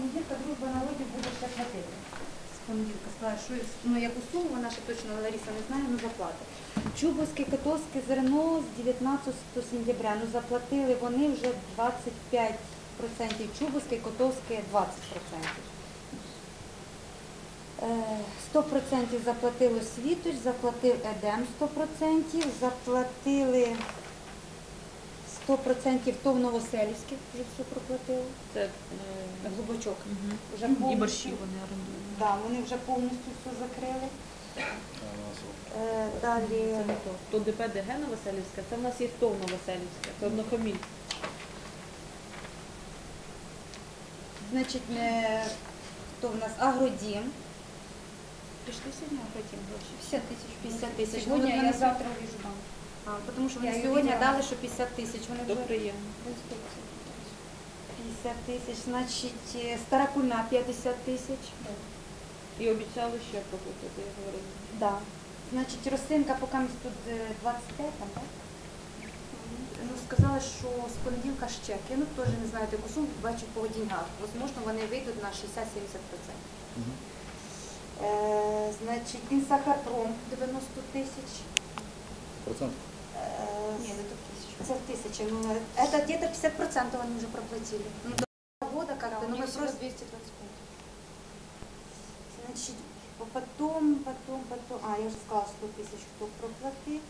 понеділка дружба народів буде ще платити. З понеділка сказала, що ну, яку суму вона ще точно Лариса не знає, ну заплатить. Чубовське, Котовське зерно з 19 сентября. Ну заплатили вони вже 25%. Чубовське, Котовське 20%. Е, 100% заплатило Світоч, заплатив Едем 100%, заплатили 100% ТОВ Новоселівське, вже все проплатило. Це е, Глибочок. мгм. Вже і борщі вони орендують. Да, вони вже повністю все закрили. Е, далі Це не то. То ДП ДГ Новоселівська, це в нас є ТОВ Новоселівська, це однофаміль. Значить, е, хто в нас? Агродім. Прийшли сьогодні Агродім гроші? 50 тисяч. 50 тисяч. Сьогодні я завтра увижу там. Тому що вони сьогодні дали, що 50 тисяч. Вони вже приємно. 50 тисяч. Значить, стара кульна 50 тисяч. І обіцяли ще проплатити, я говорила. Да. Значить, росинка поки ми тут е, 25 там, так? Ну, сказали, що з понеділка ще кинуть, теж не знаю яку суму, бачу по деньгах. Возможно, вони вийдуть на 60-70%. Е, значить, Інсахарпром 90 тисяч. Процент? Е, Ні, не так тисяч. це тисяча. Ну, это где-то 50% они уже проплатили. Ну, до года как бы, Да, ну, у мы них всего просто 225. Значить, потом, потом, потом, а, я вже сказала 100 тисяч, хто проплатив.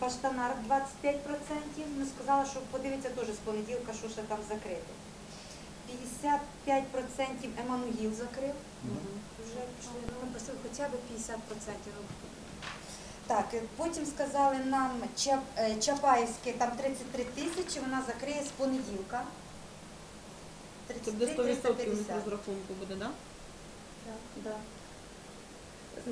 Баштанар 25%. Ми сказали, що подивиться теж з понеділка, що ще там закрити. 55% Еммануїл закрив. Вже пішли, ну, ми просили хоча б 50%. Так, потім сказали нам е, Чапаївське, там 33 тисячі, вона закриє з понеділка. Це буде 100% у 350. розрахунку буде, так? Да.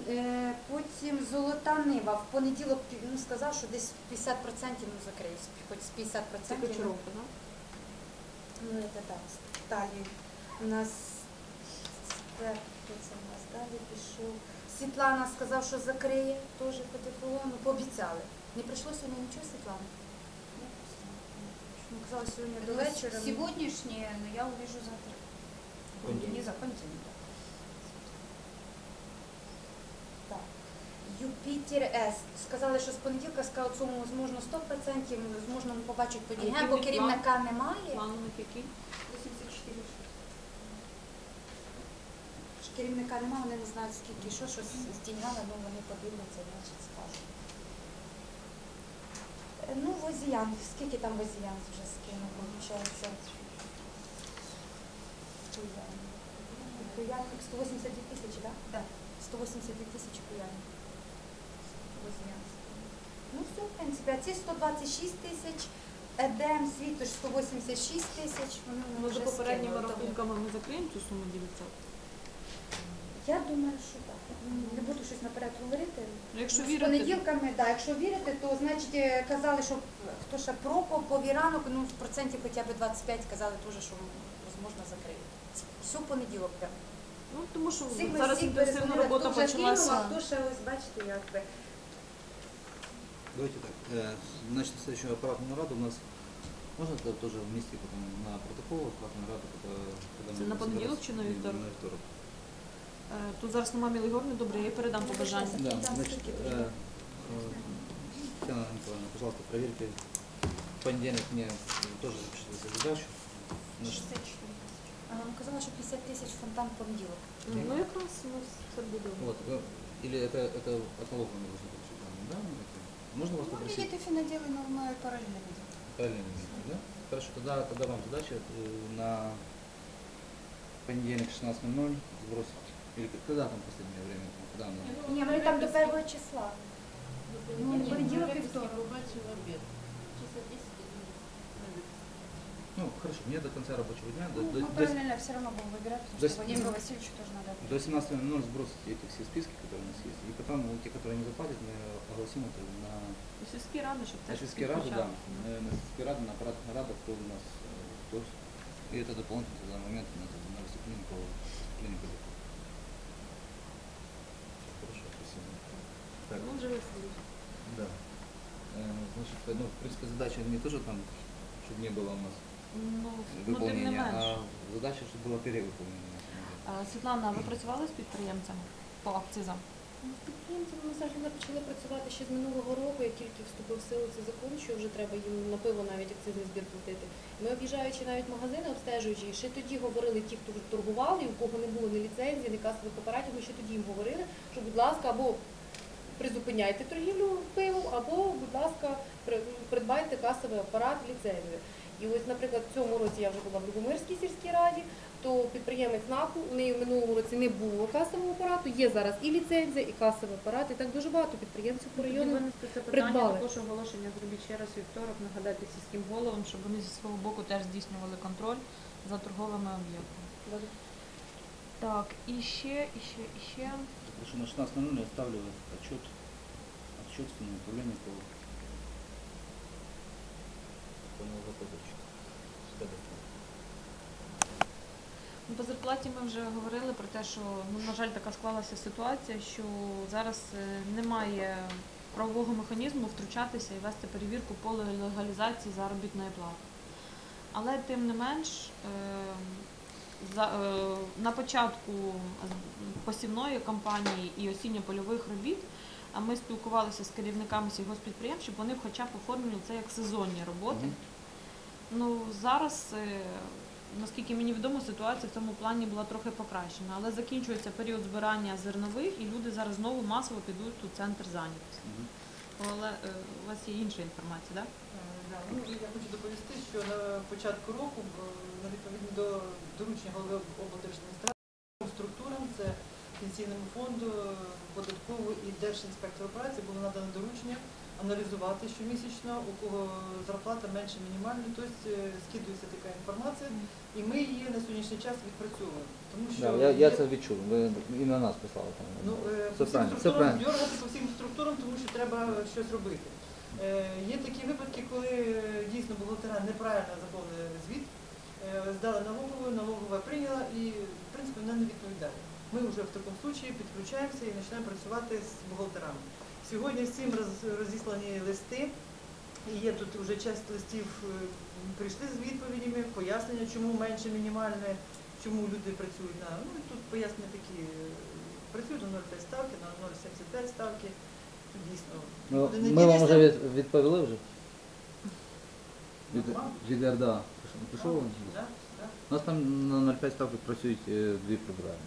Е, Потім золота нива. В понеділок ну, сказав, що десь 50% ну, закриє, хоч з 50%. Це Кочаровка, так? Ну, це так, далі. У нас це, це у нас далі пішов. Світлана сказав, що закриє теж по теплону, пообіцяли. Не прийшло сьогодні нічого, Світлана? Ну, казала сьогодні до вечора. ну, Сегодняшнее, но я увижу завтра. Понедельник. Не за понедельник. Так. Юпітер С. Сказали, що з понеділка сказали, суму можна 100%, можна побачити по А бо керівника немає. План у них який? 84 Ж Керівника немає, вони не знають скільки, що, що з, деньгами, ну вони подивляться, значить скажуть. Е, Ну, Возіян, скільки там Возіян вже скинув, виходить? Куяник 182 тисячі, так? Да. 182 тисячі куяник. Возіян. Ну все, в принципі, а ці 126 тисяч, Едем, Світоч 186 тисяч. Вони Може, вже попередніми рахунками ми закриємо цю суму 900? Я думаю, що так. Не буду щось наперед говорити. Ну, якщо з вірити, понеділками, да, якщо вірити, то значить е, казали, що хто ще прокоп, повіранок, ну в проценті хоча б 25 казали теж, що можна закрити. Всю понеділок прям. ну тому що Всіх ми зараз всіх інтенсивна перезвонили, робота хто вже кинув, почалася. а хто ще ось бачите, як би. Давайте так. э, Значит, на следующую аппаратную раду у нас можно это тоже вместе потом на протокол аппаратную раду, когда, когда Это на понедельник чи на вівторок? На вторник. Е, Тут зараз немає Мілігорни, добре, я їй передам побажання. Да, Там значит, скільки э, дуже? э, Татьяна Николаевна, пожалуйста, проверьте. В понедельник мне тоже запишите эту задачу. Наш- 64 тысячи. А нам казали, що 50 тисяч фонтан в понеділок. Ну якраз у нас все буде. Вот, э, или это, это от налога мы должны получить данные, да? Это- Можно вас Ну, попросить? кредиты финоделы, но мы параллельно видим. Правильно, да? Хорошо, тогда, тогда вам задача э, на понедельник 16.00 сбросить. Или к- когда там последнее время? Когда оно? Ні, вони там до першого числа. Ну, не понеділок і вторник. Ну, хорошо, мне до конца рабочего дня, до, Ну, до, мы до, параллельно все равно будем выбирать, потому до что с- Владимиру Васильевичу тоже надо. до 17.00 сбросить эти все списки, которые у нас есть. И потом ну, те, которые не заплатят, мы огласим это на, І Сільські ради, щоб на теж сельские рады, да, підключали. на, на сельские рады, на аппаратных радах, кто у нас, э, кто, и это дополнительно тогда момент на, это- на выступление по выступлению Так. Ну, вже висловлюсь. Да. Э, Значит, ну, в принципе, задача не тоже там, чтобы не было у нас Ну, ну тим не выполнения, менш. а задача, чтобы было перевыполнено. А, Світлана, ви працювали з підприємцями по акцизам? Ну, З підприємцями ми завжди почали працювати ще з минулого року, як тільки вступив в силу цей закон, що вже треба їм на пиво навіть акцизний збір платити. Ми об'їжджаючи навіть магазини, обстежуючи, і ще тоді говорили ті, хто торгували, і у кого не було ні ліцензії, ні касових апаратів, ми ще тоді їм говорили, що, будь ласка, або призупиняйте торгівлю пивом, або, будь ласка, придбайте касовий апарат, ліцензію. І ось, наприклад, в цьому році я вже була в Любомирській сільській раді, то підприємець НАКУ, у неї в минулому році не було касового апарату, є зараз і ліцензія, і касовий апарат, і так дуже багато підприємців по району. це питання, придбали. також оголошення зробіть ще раз вівторок, нагадати сільським головам, щоб вони зі свого боку теж здійснювали контроль за торговими об'єктами. Так, і ще, і ще, і ще. Хорошо, на 16.00 я оставлю отчет, отчет в управлении по по налогоплательщику. Ну, По зарплаті ми вже говорили про те, що ну, на жаль, така склалася ситуація, що зараз е, немає правового механізму втручатися і вести перевірку по легалізації заробітної плати. Але тим не менш, е, на початку посівної кампанії і осінньо-польових робіт а ми спілкувалися з керівниками сільгоспідприємств, щоб вони хоча б оформлювали це як сезонні роботи. Ну зараз, е, наскільки мені відомо, ситуація в цьому плані була трохи покращена, але закінчується період збирання зернових, і люди зараз знову масово підуть у центр зайнятості. Але е, у вас є інша інформація, так? Е, да, Ну, я хочу доповісти, що на початку року, е, на відповідно до доручення голови облдержадміністрації, структурам, це пенсійному фонду, податкову і Держінспектору праці було надано доручення аналізувати щомісячно, у кого зарплата менше мінімальної, тобто е, скидується така інформація, і ми її на сьогоднішній час відпрацьовуємо. Тому що Да, я, я це відчув. Ви і на нас писали там. Ну, е, Це по всім правильно, структурам дергати по всім структурам, тому що треба щось робити. Е, Є такі випадки, коли е, дійсно бухгалтера неправильно заповнили звіт, е, здали налогову, налогова прийняла і, в принципі, вона не відповідає. Ми вже в такому случаї підключаємося і починаємо працювати з бухгалтерами. Сьогодні всім роз- розіслані листи, і є тут вже часть листів е, прийшли з відповідями, пояснення, чому менше мінімальне, чому люди працюють на ну тут пояснення такі е, працюють на 0,5 ставки, на 0,75 ставки. Тут Дійсно, Ну, ми вам вже від, відповіли вже? Від, від РДА. Да, да. У нас там на 0,5 ставки працюють е, дві програми.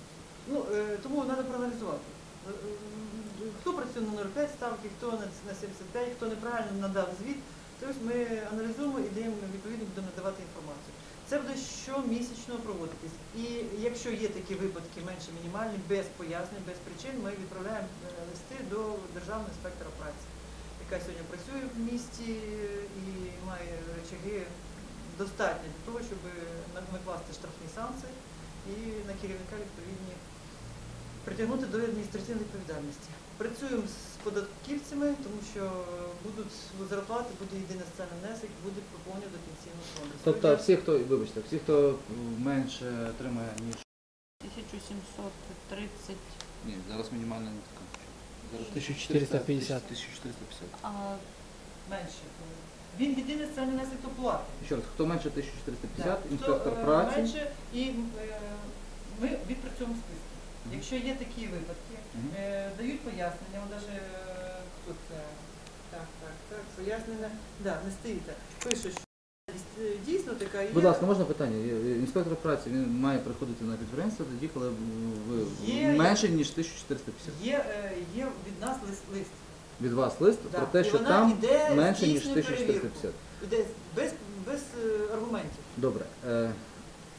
Ну, е, тому треба проаналізувати. Е, е, Хто працює на 0,5 ставки, хто на на 75, хто неправильно надав звіт. Тобто ми аналізуємо і даємо відповідно будемо надавати інформацію. Це буде щомісячно проводитись. І якщо є такі випадки менше мінімальні, без пояснень, без причин, ми відправляємо е, листи до Державного інспектора праці, яка сьогодні працює в місті і має речаги достатньо для того, щоб накласти штрафні санкції і на керівника відповідні притягнути до адміністративної відповідальності. Працюємо з податківцями, тому що будуть зарплати, буде єдиний соціальний внесок, буде поповнення до пенсійного фонду. Тобто всі, хто, вибачте, всі, хто менше отримає, ніж 1730. Ні, зараз мінімальна не така. Зараз 1450. 1450. А, менше. Він єдиний соціальний то платить. Ще раз, хто менше 1450, Так, інспектор хто, е, праці. менше, і е, ми відпрацьовуємо списки. Якщо є такі випадки, Мгм. е, дають пояснення, он даже е, хто це? Так, так, так, пояснення. Да, не стоїться. Пише, що е, дійсно така є. Будь ласка, можна питання? Є- Інспектор праці він має приходити на підприємство тоді, коли ви Є- менше ніж 1450. Є, е, є від нас лист. лист. Від вас лист про те, що там менше ніж здійснює 1450. Іде без, без е, аргументів. Добре. Е,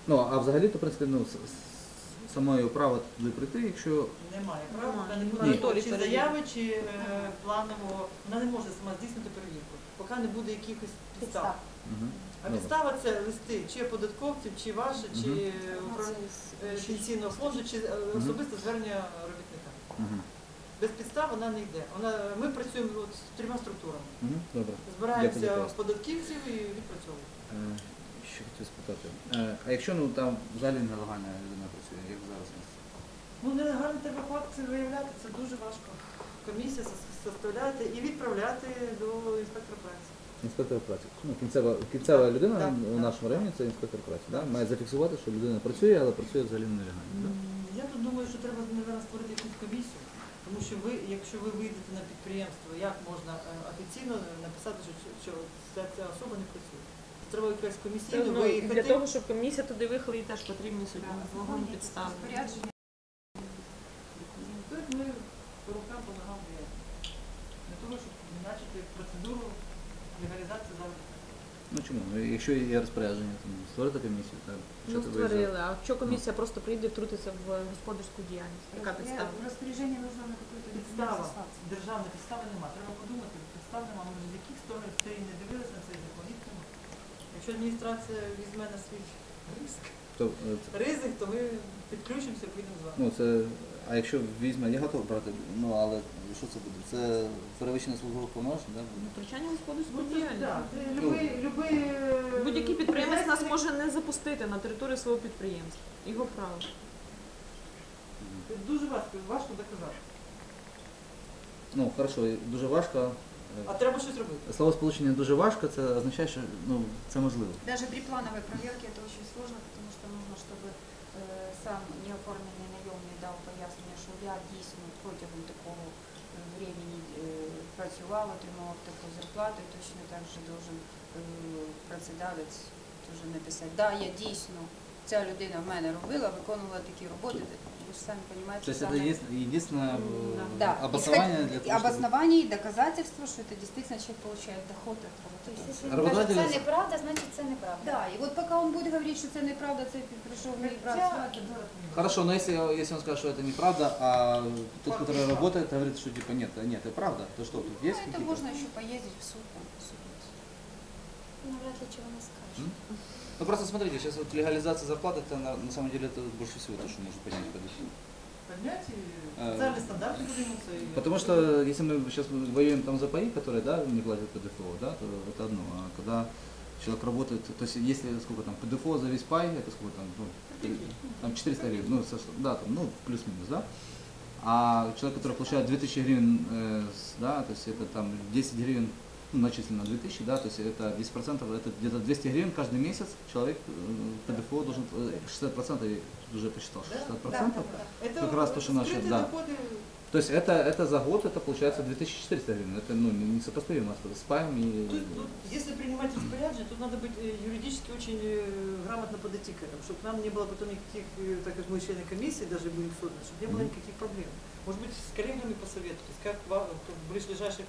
ну, а взагалі, то, в принципі, ну, с- с- самої права туди прийти, якщо Немає права, вона не буде Моніторинг чи заяви, чи е, планового. Вона не може сама здійснити перевірку, поки не буде якихось підстав. Підстав. Мгм. А Добре. підстава це листи чи податківців, чи ваші, чи е, управління е, пенсійного фонду, чи е, особисте звернення робітника. Мгм. Без підстав вона не йде. Вона, ми працюємо от з трьома структурами. Мгм. Добре. Збираємося Дякую. в податківців і відпрацьовуємо. Е, Що хотів спитати? Е, А якщо ну там взагалі нелегальна людина працює, як зараз у нас? Ну, нелегально треба факти виявляти, це дуже важко. Комісія сос- составляти і відправляти до інспектора праці. Інспектор праці. Ну, кінцева, кінцева людина Так, у так, нашому так. районі це інспектор праці. Да? Так. Має зафіксувати, що людина працює, але працює взагалі нелегально. Да? Я тут думаю, що треба наверное, створити якусь комісію, тому що ви, якщо ви вийдете на підприємство, як можна е, офіційно написати, що, що ця, ця особа не працює? Треба якась ну, виїхати. для того, щоб комісія туди виїхала, їй теж потрібні вагомі підстави. Розпорядження. Тут ми по рукам, по ногам даємо. Для того, щоб почати процедуру легалізації заробітку. Ну чому? Ну, Якщо є розпорядження, то створити комісію, так. Ну, створили. А що комісія просто прийде і втрутиться в господарську діяльність? Яка підстава? Распоряжение нужно на какой-то Підстава. Державна підстава нема. Треба подумати, підстав нема. Може, з яких сторон сторін не дивилися на цей закон, їх нема. Якщо адміністрація візьме на свій ризик, То, е, це- ризик, то ми підключимося, підемо з вами. ну, це, а якщо візьме, я готовий брати, ну але що це буде? Це перевищення службових повноважень, так? Ну, Втручання в господарську Ну, діяльність. да, це любий, любий, е, Будь-який підприємець нас може не запустити на територію свого підприємства. Його право. Дуже важко, важко доказати. Ну, хорошо, дуже важко. А треба щось робити. Словосполучення дуже важко, це означає, що ну, це можливо. Даже при плановой проверке это очень сложно, потому что нужно, чтобы е, сам неоформлений найомний дав пояснення, що я дійсно протягом такого е, времени е, працював, отримував таку зарплату, точно так же должен е, працедавець написати, да, я дійсно, ця людина в мене робила, виконувала такі роботи, ви ж самі розумієте, То есть саме... это есть единственное М, э, Да, обоснование исход- для и того, чтобы... обоснование и доказательство, что это действительно человек получает доход от работы. Работодатель- Це неправда, значить це неправда. Да, и вот пока он будет говорить, что это неправда, це пришел не Хотя, працювати. Хорошо, но если, если он скажет, что это неправда, а тот, Факт который есть факт. работает, говорит, что типа нет, нет, это правда, то что тут Ну, есть это какие-то? можно еще поездить в суд, там, посудить. Навряд ли чого не скаже. Ну просто смотрите, сейчас вот легализация зарплаты, это на, на самом деле это больше всего то, что может поднять ПДФО. Поднять и Э, социальные стандарты выдвинуться. и- Потому что если мы сейчас воюем там за паи, которые да, не платят ПДФО, да, то это одно. А когда человек работает, то есть если сколько там ПДФО за весь пай, это сколько там, ну, там 400 гривен, ну, да, там, ну, плюс-минус, да. А человек, который получает 2000 гривен, э, да, то есть это там 10 гривен, ну, начислено 2000, да, то есть это 10%, это где-то 200 гривен каждый месяц человек э, ПДФО должен, э, 60%, я уже посчитал, Да? 60%. Это как раз то, что наши, да. доходы. То есть это, это за год, это получается 2400 гривен. Это ну, не- несопоставимо с, с паем и... Тут, тут, если принимать распоряджение, тут надо быть э, юридически очень э, грамотно подойти к этому, чтобы нам не было потом никаких, э, так как мы члены комиссии, даже будем созданы, чтобы не было никаких проблем. Может быть, с коллегами посоветуйтесь, как ва- как в ближайших...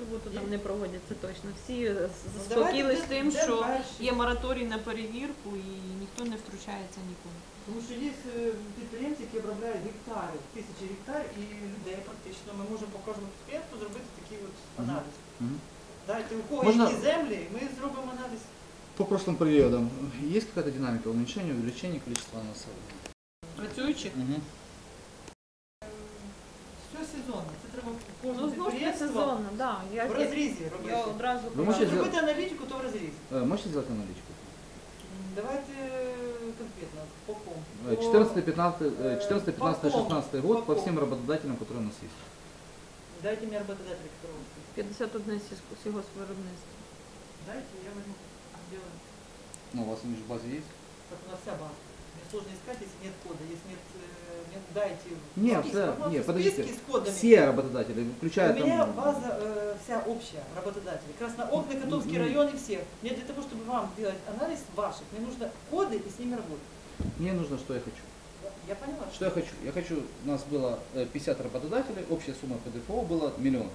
Роботу там не проводять, це точно. Всі Ну, заспокоїлись тим, що є мораторій на перевірку і ніхто не втручається ніколи. Тому що є е, підприємці, які обробляють гектари, тисячі гектар і людей практично. Ми можемо по кожному підприємству зробити такий от аналіз. Дайте у кого Можна- які землі, ми зробимо аналіз. По прошлым периодам есть какая-то динамика уменьшения, увеличения количества населения? Працюючих? Мгм. Все сезонно. Це треба Ну, кожне знову ж таки підприємство сезонно, да. Я, в розрізі я робити. одразу Ви кажу. можете Зробити аналітику, то в розрізі. Э, Можете сделать аналитику? Давайте е, конкретно, по кому? Э, 14, 15, э, 14, 15, По ком? 16 год по По всем ком? работодателям, которые у нас есть. Дайте мне работодателя, которого вы хотите. 51 сільсько- сільгоспвиробництво. Дайте, я возьму, сделаем. Ну, у вас они же в базе есть? Так у нас вся база. Сложно искать, если нет кода, если нет, э, нет дайте Нет, списки, да, пожалуйста, нет, подождите. с кодами. Все работодатели, включая У меня там... база э, вся общая, работодатели. Красноокна, Котовский М. район и все. Мне для того, чтобы вам делать анализ ваших, мне нужно коды и с ними работать. Мне нужно, что я хочу. Я поняла. Что я хочу? Я хочу, у нас было э, 50 работодателей, общая сумма ПДФО была миллион.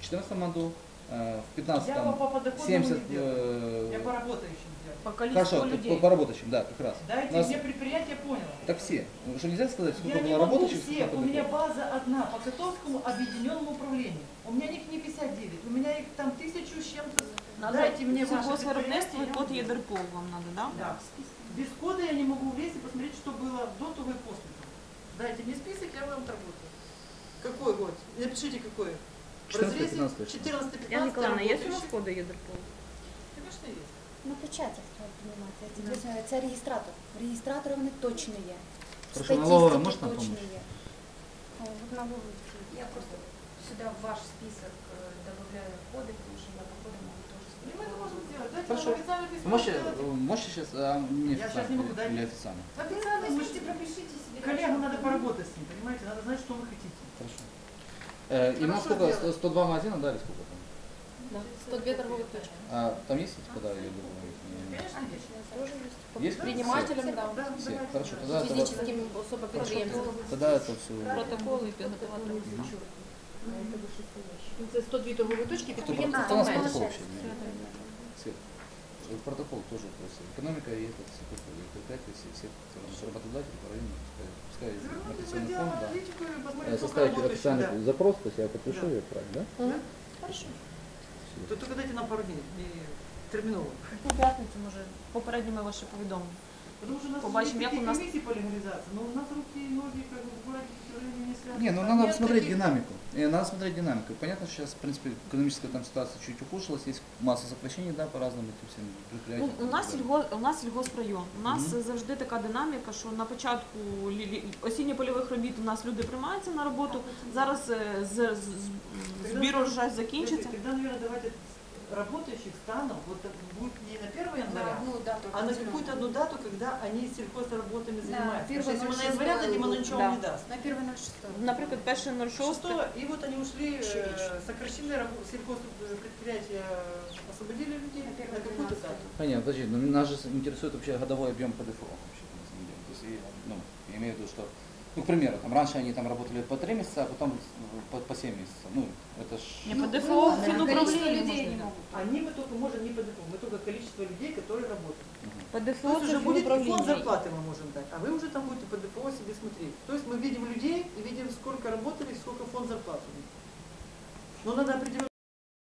В 2014 году, э, в 15 Я вам по подоходному 70... не делаю. э, Я по работающим сделаю. По количеству Хорошо, людей. по, по работающим, да, как раз. Дайте У нас- мне предприятие, понял. Так все. Ну, Что нельзя сказать, сколько Я было не могу работающих, всех, сколько у меня ПДФО? база одна по Котовскому объединенному управлению. У меня их не 59, у меня их там тысячу с чем-то. Надо Дайте мне ваше сільгоспвиробництво і предприятие, код я вам ЄДРПО вам надо, да? Да. Без кода я не могу влезть и посмотреть, что было до того и после того. Дайте мне список, я вам отработаю. Какой год? Напишите какой. В 14, разрезе 15 точно. 14 15 Я Ніколаївна, є у нас работающий. коди ЄДРПО? Конечно, есть. На початок треба приймати. Ці точно- Це реєстратор. Реєстратор вони точно є. Хорошо, налоговая Статистики можешь нам точно помочь? є. О, от налогові ці. Я просто сюда в ваш список э, добавляю коды, потому что я по кодам могу тоже И мы это можем сделать. Дайте Хорошо. нам официальное письмо. Можете, сделать. можете сейчас, а, не Я щас не могу, официально, дай или мне. официально? Официально, Вы слушайте, пропишите себе. коллегам надо поработать с ним, понимаете? Надо знать, что вы хотите. Хорошо. Э, и у нас Хорошо сколько, сделано. 102 магазина, да, или сколько там? Да. 102 торгових точки. А, там есть эти куда я думаю? не- Конечно, есть. Тоже есть. По Есть? предпринимателям, да. Да, Все, давайте. хорошо, тогда это, вот- Фізичним особам підприємцям. тогда это все. Протоколи і підготувати. Ну, Це 102 торгові точки, підприємців А, Кто у нас там менше. протокол менше. вообще? Свет. Э, Протокол тоже, то есть экономика и этот, все предприятия, все, все все работодатели по району, пускай, пускай Завернуть в мотивационный отдел фонд, да. аналитику и Э, посмотреть, сколько Составить работающих, официальный да. запрос, то есть я подпишу Да. ее, правильно, да? Мгм. Хорошо. Всё. То только дайте нам пару дней, и терминово. У п'ятницю, може, попередньо ми ваше повідомимо. Потому что у нас Побачим, есть як такие у нас- комиссии по легализации, но у нас руки и ноги как бы в городе в районе не связаны. Не, ну Там надо нет смотреть таких- динамику. Э, Надо смотреть динамику. Понятно, что сейчас, в принципе, экономическая там ситуация чуть ухудшилась, есть масса сокращений, да, по разным этим всем Ну, предприятиям. у нас Да. сільго у нас сільгосрайон. У нас Мгм. завжди така динаміка, що на початку лі- лі- осінньо-польових робіт у нас люди приймаються на роботу. Зараз е, з, з, з- збір урожаю закінчиться. Тогда, наверное, давайте работающих станов вот так будет не на 1 января, Да, ну да, а на какую-то одну дату, когда они сельхозработами Да, занимаются. Потому что если мы на 1.06 января дадим, оно ничего Да. не даст. На 1.06. Наприклад, перше 06 Шестого, и вот они ушли, э, рабо- сельхозпредприятия, освободили людей На на какую-то 12. дату. Понятно, подожди, но нас же интересует вообще годовой объем ПДФО вообще, на самом деле. То есть, и, ну, я имею в виду, что, ну, к примеру, там раньше они там работали по 3 месяца, а потом э, по, по 7 месяцев. Ну, это ж... Не, Ну, ПДФО, ну, ладно, финуправление количество людей можно не дать. могут. Они мы только можем не по ДФО, мы только количество людей, которые работают. Мгм. То ПДФО есть уже це будет и фонд фінуправління. зарплаты мы можем дать, а вы уже там будете по ДФО себе смотреть. То есть мы видим людей и видим, сколько работали, сколько фонд зарплаты. у них. Но надо определенно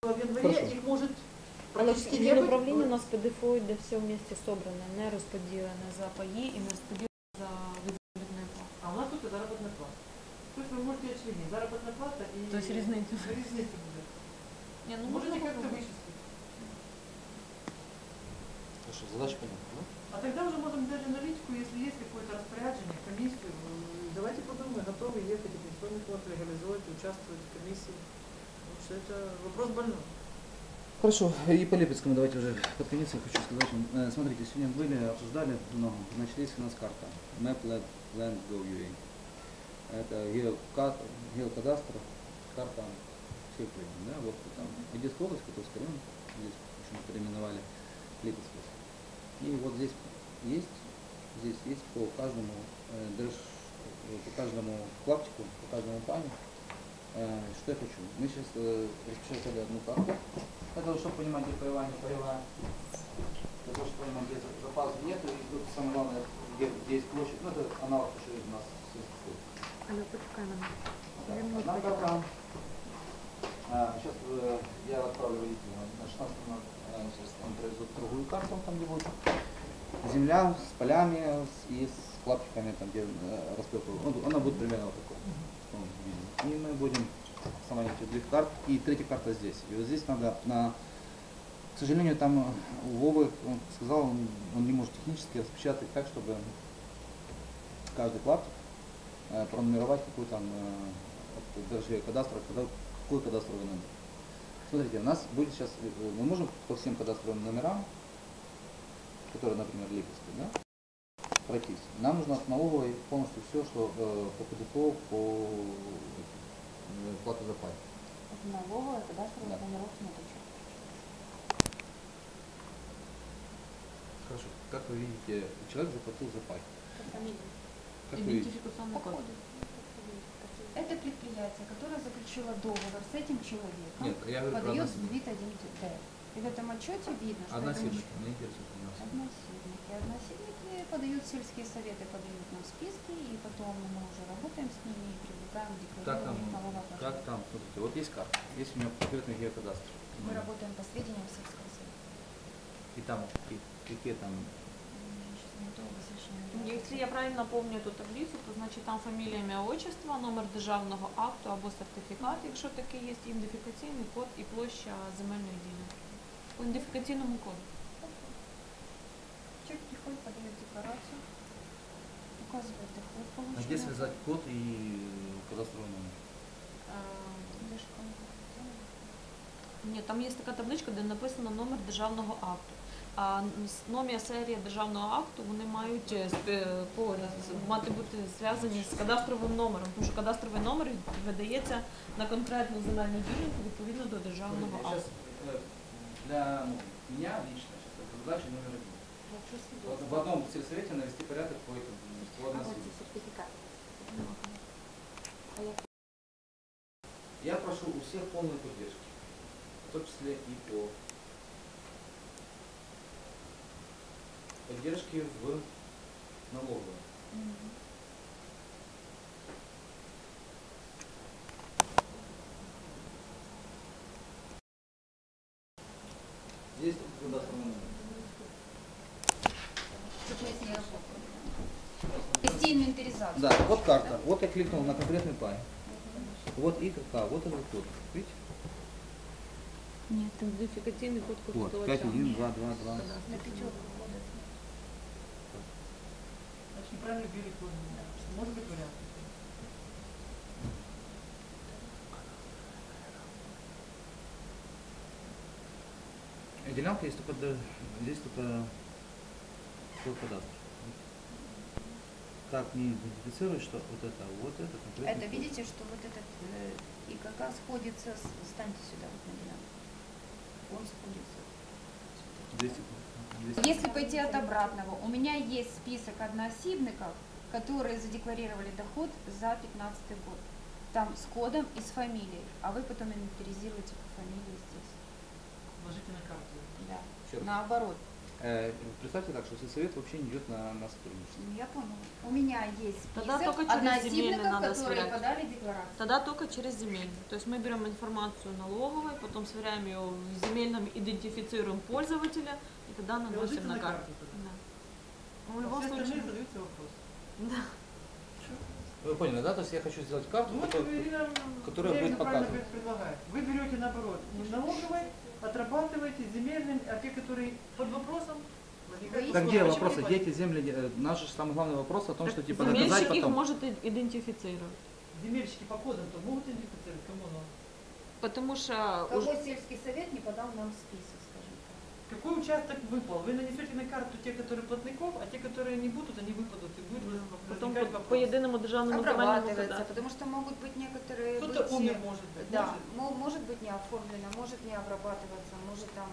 в январе Хорошо. их может Але практически не быть. фінуправління у нас ПДФО йде все в місті собране, не розподілене за паї і не розподілене можете очевиднее, заработная плата и... Тобто різниця. Різниця буде. Ні, ну Можете можна как-то попробувати. вычислить. Хорошо, задача понятна, да? А тогда уже можем дать аналитику, если есть какое-то распоряджение, комиссию. э, Давайте подумаем, готовы ехать и пенсионный фонд легализовать, участвовать в комиссии. Потому что это вопрос больной. Хорошо, и по Липецкому давайте уже под конец я хочу сказать вам. Э, Смотрите, сегодня были, обсуждали много. Значит, есть у нас карта map.land.gov.ua. Это геокад- геокадастр, карта Украины. Да? Вот там Одесская область, Котовский район, здесь почему-то переименовали Липецкий. И вот здесь есть, здесь есть по каждому э, э, по каждому клаптику, по каждому плану, э, что я хочу. Мы сейчас э, распечатали одну карту, того, чтобы понимать, где полевая, не полевая. Для того, чтобы понимать, где за- запас нет, и тут самое главное, где, где есть площадь. Ну, это аналог, что у нас существует. Аля, почекай Одна потеряла. карта. А, сейчас э, я отправлю водителя на 16 минут. э, Сейчас он привезут другую карту, там где будет земля с полями с- и с клаптиками, там где э, распилка. Ну, Она будет примерно вот такой. И мы будем эти две карт. И третья карта здесь. И вот здесь надо на к сожалению, там э, у Вовы, он сказал, он, он не может технически распечатать так, чтобы каждый клаптик пронумеровать какой там э, от даже кадастра, когда- какой кадастровый номер. Смотрите, у нас будет сейчас, э, мы можем по всем кадастровым номерам, которые, например, Липецкий, да, пройтись. Нам нужно от налоговой полностью все, что э, по ПДФО, по э, плату за пай. Налоговая, кадастровая Да. планировка на точку. Хорошо. Как вы видите, человек заплатил за пай. Как вы видите? Ідентифікаційний код. Это предприятие, которое заключило договор с этим человеком, Нет, я говорю про подает односельных. сбит 1Д. И в этом отчете видно, что это Односельники, меня интересует односельники. Односельники. Односельники подают сельские советы, подают нам списки, и потом мы уже работаем с ними и привлекаем к Как там, декларированию налогоплательщиков. как там, смотрите, вот есть карта, есть у меня конкретный геокадастр. Мы работаем по сведениям сельского совета. И там какие, какие там Якщо я правильно пам'ятаю ту таблицю, то значить там фамілія, ім'я, отчество, номер державного акту або сертифікат, якщо такий є, ідентифікаційний код і площа земельної ділянки. По ідентифікаційному коду. Человек приходит, подает декларацию, указывает доход А где полученный. связать код и кадастровый номер? Ні, там є така табличка, де написано номер державного акту. А с- номер серія державного акту вони мають е, спе- по- з- мати бути зв'язані з кадастровим номером, тому що кадастровий номер видається на конкретну земельну ділянку відповідно до державного Сейчас акту. для ну, меня лично сейчас это задача номер один. Вот в одном сельсовете навести порядок по этому по односельным. Я прошу у всех полной поддержки, в том числе и по поддержке в налоговой. Здесь кадастровый номер. Вести инвентаризацию. Да, вот карта. Вот я кликнул на конкретный пай. Вот и какая, вот этот код. Видите? Ні, ідентифікаційний код Вот, 5, 1, 2, 2, 2. На пятерку Неправильно вбили код. Может быть вариант. Делянка есть только, до- здесь только свой кадастр. Как мне идентифицировать, что вот это, вот это конкретно. Это видите, что вот этот э, ИКК сходится, с, станьте сюда вот на делянку. Он сходится. 200, 200. Если пойти от обратного, у меня есть список одноосибников, которые задекларировали доход за 2015 год. Там с кодом и с фамилией, а вы потом инвентаризируете по фамилии здесь. Ложите на карту. Да. Раз. Наоборот. Э, представьте так, что сельсовет вообще не идет на, на сотрудничество. Ну, Я поняла. У меня есть Тогда список только через земельный одноосибников, надо которые сверять. подали декларацию. Тогда только через земельный. То есть мы берем информацию налоговой, потом сверяем ее в земельном, идентифицируем пользователя и тогда Ложите наносим на на карту. Да. Ну, в любом случае. задаются вопрос. Да. Вы поняли, да? То есть я хочу сделать карту, Ну, вот которая- Ирина которая будет показывать. предлагает. Вы берете наоборот не налоговой, отрабатываете земельным, а те, которые под вопросом, возникает Так где вопросы? эти земли? э, Наш же самый главный вопрос о том, что Так типа доказать земельщик их потом. может идентифицировать. Земельщики по кодам-то могут идентифицировать, кому оно? Потому что Кого уже сельский совет не подал нам список. Какой участок выпал? Вы нанесете на карту те, которые платников, а те, которые не будут, они выпадут. И будет воз- потом возникать по, вопрос. по єдиному державному земельному Обрабатывается, кадастру. потому что могут быть некоторые Кто-то быть, умер, может быть. Да, может. мо- может быть не оформлено, может не обрабатываться, может там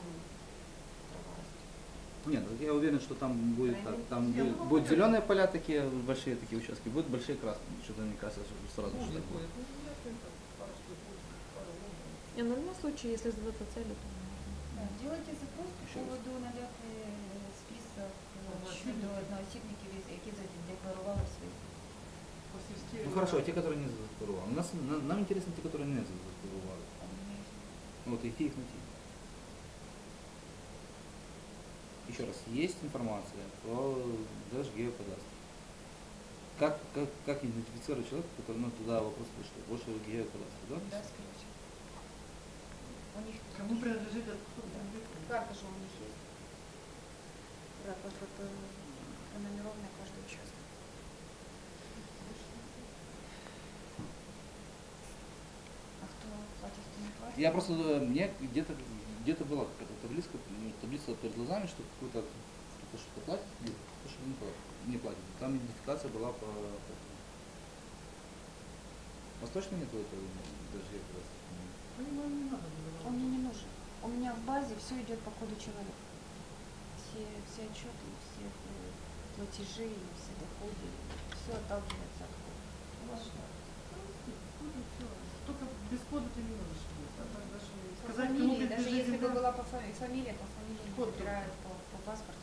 трава растет. Нет, я уверен, что там будет так. Там Не, будет, ну, будут понятно. зеленые поля такие, большие такие участки, будут большие красные. Что-то мне кажется, что сразу Может, что так будет. будет. Ну, я думаю, там пару штук будет, пару лунок. И на любом случае, если задаться целью, то можно. Да, делайте запрос по Ще раз. поводу надати е, список е, Одноосібників. щодо одноосібників, які задекларували свої. По сельским Ну хорошо, те, которые не задекларировали. Нас, на- нам интересно те, которые не задекларировали. Вот и где их найти. Еще раз, есть информация про даже геокадастр. Как, как, как идентифицировать человека, который ну, туда вопрос пришел? Больше геокадастр, да? Да, скорее. У них Кому принадлежит этот код? карта же у них есть. Да, по- по- пронумерованная каждый участок. А кто платит, кто не платит? Я просто, э, мне где-то где-то была какая-то таблица, ну, таблица перед глазами, что какой-то кто-то что-то платит, нет, кто что не платит, не платит. Там идентификация была по, по. У вас точно нет этого даже геокадастра? Ну, не, не надо было. Он мне не нужен. У меня в базе все идет по коду человека. Все, все отчеты, все э, платежи, все доходы, все отталкивается от кода. Только без кода ты не можешь сказать, фамилии, даже если бы была по фа- фамилия, по фамилии не Код выбирают, по, по паспорту